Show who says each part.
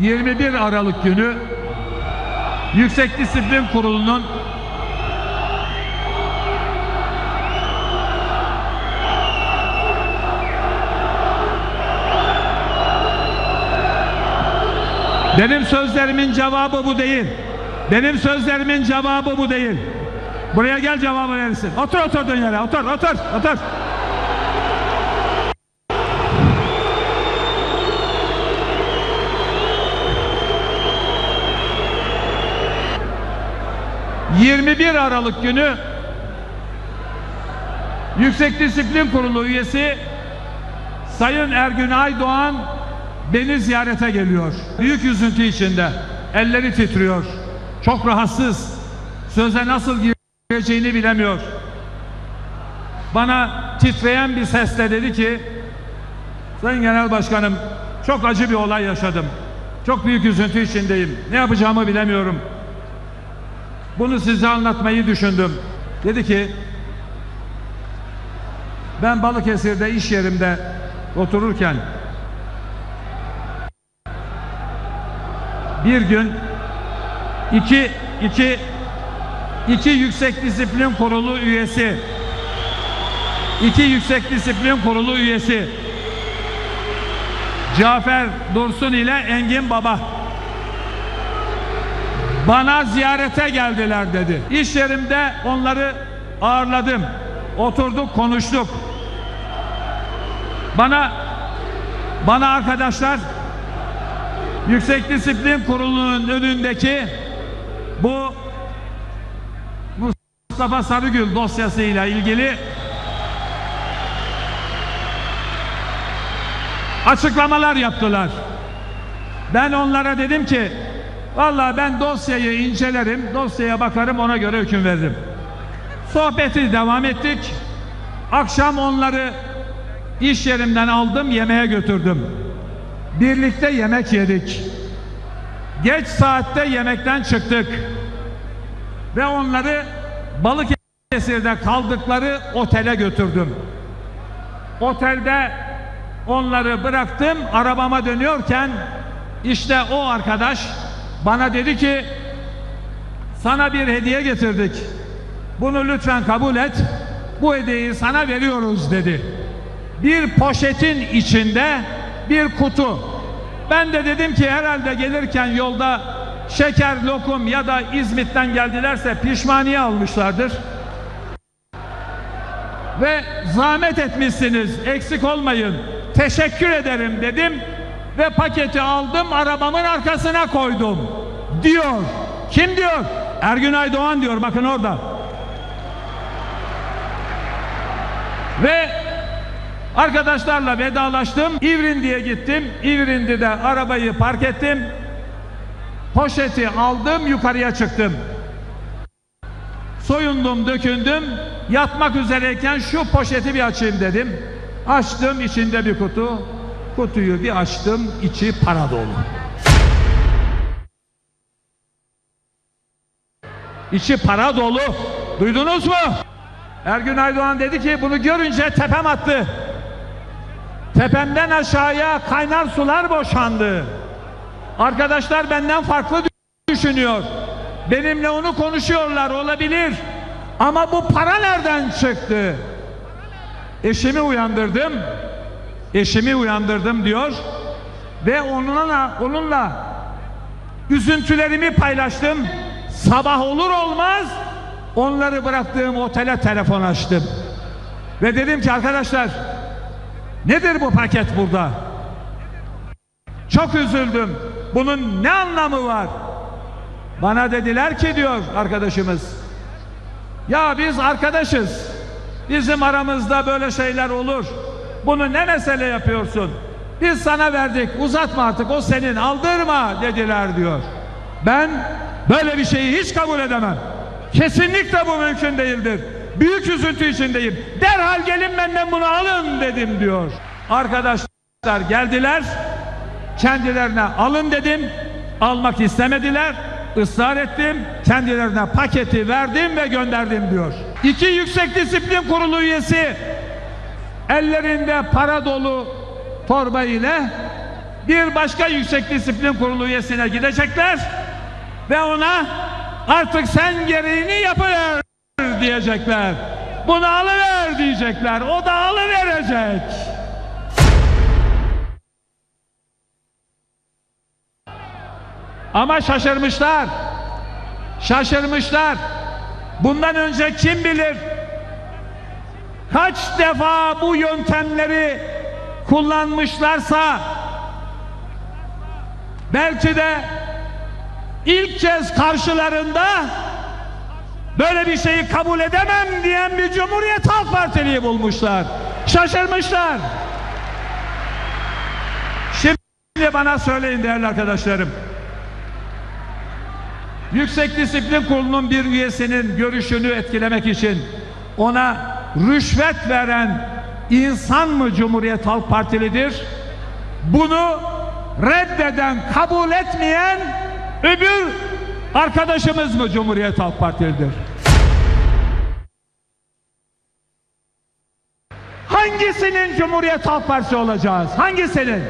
Speaker 1: 21 Aralık günü Yüksek Disiplin Kurulu'nun Benim sözlerimin cevabı bu değil. Benim sözlerimin cevabı bu değil. Buraya gel cevabı verirsin. Otur oturduğun yere. Otur otur otur. ...21 Aralık günü... ...Yüksek Disiplin Kurulu üyesi... ...Sayın Ergün Aydoğan... ...beni ziyarete geliyor. Büyük üzüntü içinde... ...elleri titriyor. Çok rahatsız. Söze nasıl gireceğini bilemiyor. Bana titreyen bir sesle dedi ki... ...Sayın Genel Başkanım... ...çok acı bir olay yaşadım. Çok büyük üzüntü içindeyim. Ne yapacağımı bilemiyorum. Bunu size anlatmayı düşündüm. Dedi ki ben Balıkesir'de iş yerimde otururken bir gün iki iki iki yüksek disiplin kurulu üyesi iki yüksek disiplin kurulu üyesi Cafer Dursun ile Engin Baba bana ziyarete geldiler dedi. İş yerimde onları ağırladım. Oturduk konuştuk. Bana bana arkadaşlar Yüksek Disiplin Kurulu'nun önündeki bu Mustafa Sarıgül dosyasıyla ilgili açıklamalar yaptılar. Ben onlara dedim ki Vallahi ben dosyayı incelerim, dosyaya bakarım ona göre hüküm veririm. Sohbeti devam ettik. Akşam onları iş yerimden aldım, yemeğe götürdüm. Birlikte yemek yedik. Geç saatte yemekten çıktık. Ve onları Balıkesir'de kaldıkları otele götürdüm. Otelde onları bıraktım, arabama dönüyorken işte o arkadaş bana dedi ki sana bir hediye getirdik. Bunu lütfen kabul et. Bu hediyeyi sana veriyoruz dedi. Bir poşetin içinde bir kutu. Ben de dedim ki herhalde gelirken yolda şeker, lokum ya da İzmit'ten geldilerse pişmaniye almışlardır. Ve zahmet etmişsiniz, eksik olmayın. Teşekkür ederim dedim ve paketi aldım arabamın arkasına koydum diyor. Kim diyor? Ergün Aydoğan diyor bakın orada. Ve arkadaşlarla vedalaştım. İvrindi'ye gittim. İvrindi'de arabayı park ettim. Poşeti aldım yukarıya çıktım. Soyundum dökündüm. Yatmak üzereyken şu poşeti bir açayım dedim. Açtım içinde bir kutu. Kutuyu bir açtım, içi para dolu. İçi para dolu. Duydunuz mu? Ergün Aydoğan dedi ki bunu görünce tepem attı. Tepemden aşağıya kaynar sular boşandı. Arkadaşlar benden farklı düşünüyor. Benimle onu konuşuyorlar olabilir. Ama bu para nereden çıktı? Eşimi uyandırdım eşimi uyandırdım diyor ve onunla onunla üzüntülerimi paylaştım. Sabah olur olmaz onları bıraktığım otele telefon açtım. Ve dedim ki arkadaşlar nedir bu paket burada? Çok üzüldüm. Bunun ne anlamı var? Bana dediler ki diyor arkadaşımız. Ya biz arkadaşız. Bizim aramızda böyle şeyler olur. Bunu ne mesele yapıyorsun? Biz sana verdik uzatma artık o senin aldırma dediler diyor. Ben böyle bir şeyi hiç kabul edemem. Kesinlikle bu mümkün değildir. Büyük üzüntü içindeyim. Derhal gelin benden bunu alın dedim diyor. Arkadaşlar geldiler. Kendilerine alın dedim. Almak istemediler. Israr ettim. Kendilerine paketi verdim ve gönderdim diyor. İki yüksek disiplin kurulu üyesi ellerinde para dolu torba ile bir başka yüksek disiplin kurulu üyesine gidecekler ve ona artık sen gereğini yapıver diyecekler. Bunu alıver diyecekler. O da alıverecek. Ama şaşırmışlar. Şaşırmışlar. Bundan önce kim bilir kaç defa bu yöntemleri kullanmışlarsa belki de ilk kez karşılarında böyle bir şeyi kabul edemem diyen bir Cumhuriyet Halk Partili'yi bulmuşlar. Şaşırmışlar. Şimdi bana söyleyin değerli arkadaşlarım. Yüksek Disiplin Kurulu'nun bir üyesinin görüşünü etkilemek için ona rüşvet veren insan mı Cumhuriyet Halk Partilidir? Bunu reddeden, kabul etmeyen öbür arkadaşımız mı Cumhuriyet Halk Partilidir? Hangisinin Cumhuriyet Halk Partisi olacağız? Hangisinin?